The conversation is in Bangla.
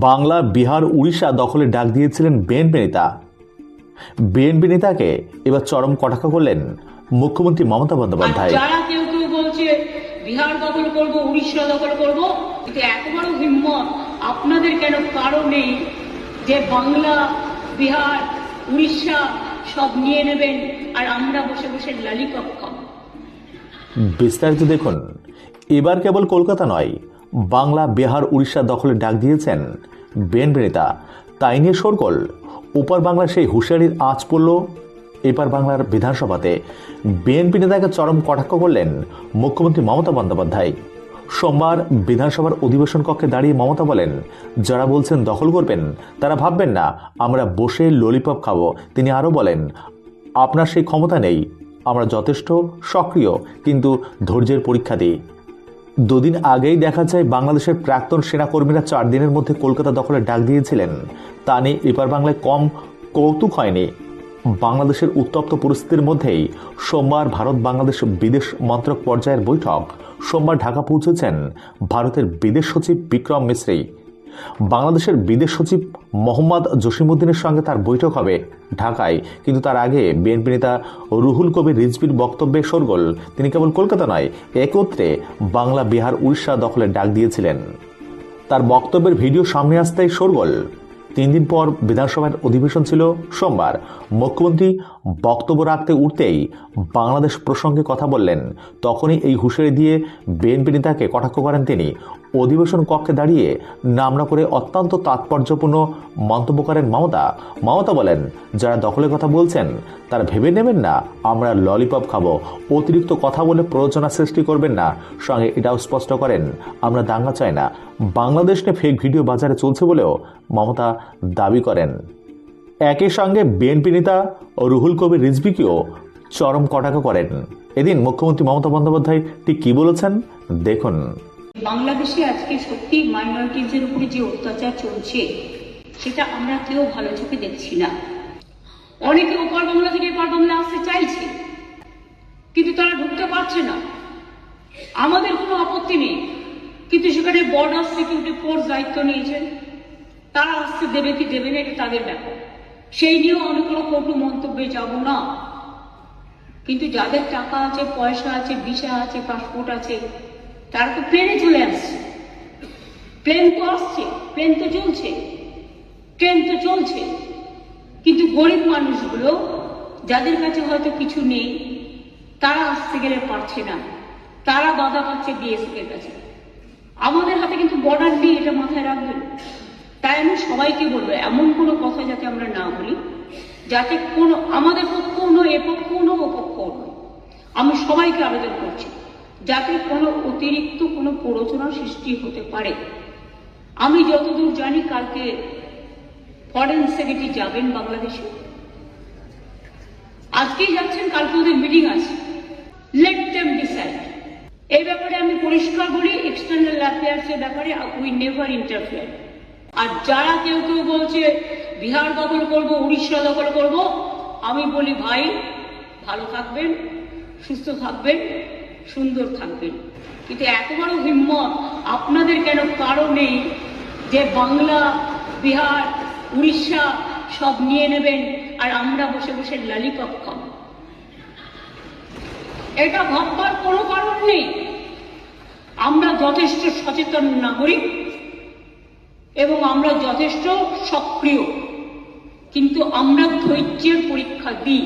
বাংলা বিহার উড়িষ্যা দখলে ডাক দিয়েছিলেন বিএনপি নেতা। বিএনপি নেতাকে এবার চরম কটাক্ষ করলেন মুখ্যমন্ত্রী মমতা বন্দ্যোপাধ্যায়। যারা কেউ কেউ বলছে বিহার দখল করব উড়িষ্যা দখল করব কিন্তু এত বড় হিম্মত আপনাদের কেন কারও নেই যে বাংলা বিহার উড়িষ্যা সব নিয়ে নেবেন আর আমরা বসে বসে লালিপপ খাব? বিস্তারিত দেখুন। এবার কেবল কলকাতা নয় বাংলা, বিহার, উড়িষ্যা দখলে ডাক দিয়েছেন বিএনপি নেতা। তাই নিয়ে সরগোল ওপার বাংলার সেই হুঁশিয়ারির আঁচ পড়ল এপার বাংলার বিধানসভাতে। বিএনপি নেতাকে চরম কটাক্ষ করলেন মুখ্যমন্ত্রী মমতা বন্দ্যোপাধ্যায়। সোমবার বিধানসভার অধিবেশন কক্ষে দাঁড়িয়ে মমতা বলেন, যারা বলছেন দখল করবেন, তারা ভাববেন না, আমরা বসে ললিপপ খাব। তিনি আরও বলেন, আপনার সেই ক্ষমতা নেই, আমরা যথেষ্ট সক্রিয়, কিন্তু ধৈর্যের পরীক্ষা দিই। দুদিন আগেই দেখা যায় বাংলাদেশের প্রাক্তন সেনাকর্মীরা চার দিনের মধ্যে কলকাতা দখলে ডাক দিয়েছিলেন। তা নিয়ে এপার বাংলায় কম কৌতুক হয়নি। বাংলাদেশের উত্তপ্ত পরিস্থিতির মধ্যেই সোমবার ভারত বাংলাদেশ বিদেশ মন্ত্রক পর্যায়ের বৈঠক। সোমবার ঢাকা পৌঁছেছেন ভারতের বিদেশ সচিব বিক্রম মিশ্রি বাংলাদেশের বিদেশ সচিব মোহাম্মদ জসিমুদ্দিনের সঙ্গে তার বৈঠক হবে ঢাকায়। কিন্তু তার আগে বিএনপি নেতা রুহুল কবির রিজবির বক্তব্যে সরগোল তিনি কেবল কলকাতা নয়, একত্রে বাংলা, বিহার, উড়িষ্যা দখলের ডাক দিয়েছিলেন। তার বক্তব্যের ভিডিও সামনে আসতেই সরগোল তিন দিন পর বিধানসভার অধিবেশন ছিল সোমবার। মুখ্যমন্ত্রী বক্তব্য রাখতে উঠতেই বাংলাদেশ প্রসঙ্গে কথা বললেন। তখনই এই হুঁশিয়ারি দিয়ে বিএনপি নেতাকে কটাক্ষ করেন তিনি। অধিবেশন কক্ষে দাঁড়িয়ে নাম না করে অত্যন্ত তাৎপর্যপূর্ণ মন্তব্য করেন মমতা। মমতা বলেন, যারা দখলের কথা বলছেন, তারা ভেবে নেবেন না, আমরা ললিপপ খাব। অতিরিক্ত কথা বলে প্ররোচনা সৃষ্টি করবেন না। সঙ্গে এটাও স্পষ্ট করেন, আমরা দাঙ্গা চাই না। বাংলাদেশ নিয়ে ফেক ভিডিও বাজারে চলছে বলেও মমতা দাবি করেন। একই সঙ্গে বিএনপি নেতা রুহুল কবির রিজভিকেও চরম কটাক্ষ করেন। এদিন মুখ্যমন্ত্রী মমতা বন্দ্যোপাধ্যায় ঠিক কি বলেছেন দেখুন। বাংলাদেশে আজকে সত্যি মাইনরিটিজের উপরে যে অত্যাচার চলছে, সেটা আমরা কেউ ভালো চোখে দেখছি না। অনেকে ওপার বাংলা থেকে এপার বাংলা আসতে চাইছে, কিন্তু তারা ঢুকতে পারছে না। আমাদের কোনো আপত্তি নেই, কিন্তু সেখানে বর্ডার সিকিউরিটি ফোর্স দায়িত্ব নিয়েছেন। তারা আসতে দেবে কি দেবে না এটা তাদের ব্যাপার। সেই নিয়েও আমি কোনো কটু মন্তব্যে যাব না। কিন্তু যাদের টাকা আছে, পয়সা আছে, ভিসা আছে পাসপোর্ট আছে, তারা তো প্লেনে চলে আসছে। প্লেন তো আসছে, প্লেন তো চলছে, ট্রেন তো চলছে। কিন্তু গরিব মানুষগুলো, যাদের কাছে হয়তো কিছু নেই, তারা আসতে গেলে পারছে না। তারা বাধা পাচ্ছে বিএসএফ এর কাছে। আমাদের হাতে কিন্তু বর্ডার নেই, এটা মাথায় রাখবেন। তাই আমি সবাইকে বলব, এমন কোনো কথা যাতে আমরা না বলি, যাতে কোনো, আমাদের পক্ষও নয়, এ পক্ষও নয়, ও পক্ষও নয়। আমি সবাইকে আবেদন করছি, যাতে কোনো অতিরিক্ত কোনো প্ররোচনা সৃষ্টি হতে পারে। আমি যতদূর জানি কালকে ফরেন সেক্রেটারি যাবেন বাংলাদেশে। আজকেই যাচ্ছেন, কালকে ওদের মিটিং আছে। লেট দেম ডিসাইড এই ব্যাপারে আমি পরিষ্কার বলি এক্সটার্নাল অ্যাফেয়ার্সের ব্যাপারে উই নেভার ইন্টারফেয়ার আর যারা কেউ কেউ বলছে, বিহার দখল করব, উড়িষ্যা দখল করব, আমি বলি, ভাই, ভালো থাকবেন, সুস্থ থাকবেন, সুন্দর থাকবেন। কিন্তু এত বড় হিম্মত আপনাদের কেন কারও নেই যে বাংলা, বিহার, উড়িষ্যা সব নিয়ে নেবেন আর আমরা বসে বসে লালিপপ খাব? এটা ভাববার কোনো কারণ নেই। আমরা যথেষ্ট সচেতন নাগরিক। এবং আমরা যথেষ্ট সক্রিয়। কিন্তু আমরা ধৈর্যের পরীক্ষা দিই।